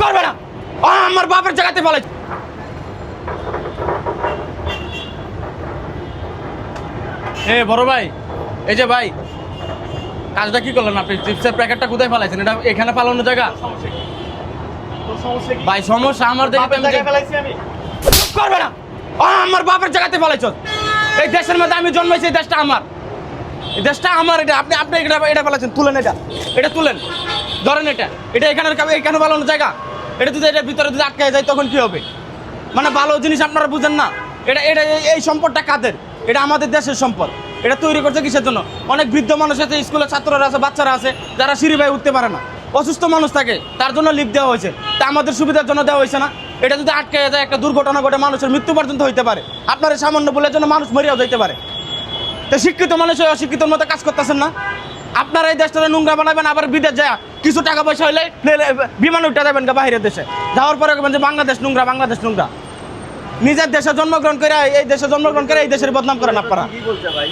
করবে না। আমার বাপের জায়গাতে এ বড় ভাই এই যে ভাই কাজটা কি করলেন আপনি? চিপসের প্যাকেটটা কোথায় ফেলাইছেন? এটা এখানে জায়গা? ভাই সমস্যা আমার দেখে করবে না। আমার বাপের জায়গাতে ফেলাইছ এই দেশের মধ্যে আমি জন্মাইছি এই দেশটা আমার। এই দেশটা আমার এটা আপনি আপনি এটা এটা ফেলাচ্ছেন তুলেন এটা। এটা তুলেন। ধরেন এটা এটা এখানে এখানে পালানো জায়গা। এটা যদি এটার ভিতরে যদি আটকে যায়, তখন কি হবে? মানে ভালো জিনিস আপনারা বুঝেন না। এটা এটা এই- সম্পদটা কাদের? এটা আমাদের দেশের সম্পদ। এটা তৈরি করছে কিসের জন্য? অনেক বৃদ্ধ মানুষ আছে, স্কুলের ছাত্ররা আছে, বাচ্চারা আছে, যারা সিঁড়ি ভাই উঠতে পারে না। অসুস্থ মানুষ থাকে, তার জন্য লিফট দেওয়া হয়েছে। তা আমাদের সুবিধার জন্য দেওয়া হয়েছে না। এটা যদি আটকে যায়, একটা দুর্ঘটনা ঘটে, মানুষের মৃত্যু পর্যন্ত হইতে পারে। আপনার সামান্য বলে জন্য মানুষ মরিয়াও যেতে পারে। তো শিক্ষিত মানুষ অশিক্ষিতর মতো কাজ করতেছেন না? আপনারা এই দেশটা নোংরা বানাবেন আবার বিদেশ যায় কিছু টাকা পয়সা হইলে বিমান উঠে যাবেন গা বাইরের দেশে। যাওয়ার পরে বলবেন যে বাংলাদেশ নোংরা বাংলাদেশ নোংরা। নিজের দেশে জন্মগ্রহণ করে এই দেশে জন্মগ্রহণ করে এই দেশের বদনাম করেন আপনারা। ঠিকই বলছে ভাই।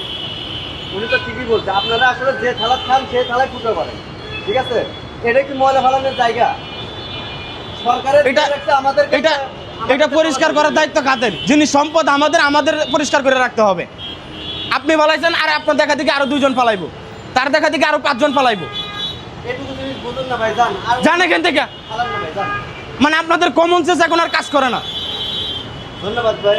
উনি তো ঠিকই বলছে। আপনারা আসলে যে থালা খান সেই থালায় ফুটো করেন ঠিক আছে? এটা কি ময়লা ফালানোর জায়গা? সরকারের এটা একটা আমাদের এটা এটা পরিষ্কার করার দায়িত্ব কাদের? যিনি সম্পদ আমাদের আমাদের পরিষ্কার করে রাখতে হবে। আপনি ফালাইছেন আর আপনার দেখা দিকে আরও দুজন ফালাইবো। তার দেখা দেখি আরও পাঁচজন পালাইবো। কেন জান এখান থেকে। মানে আপনাদের কমন সেন্স এখন আর কাজ করে না। ধন্যবাদ ভাই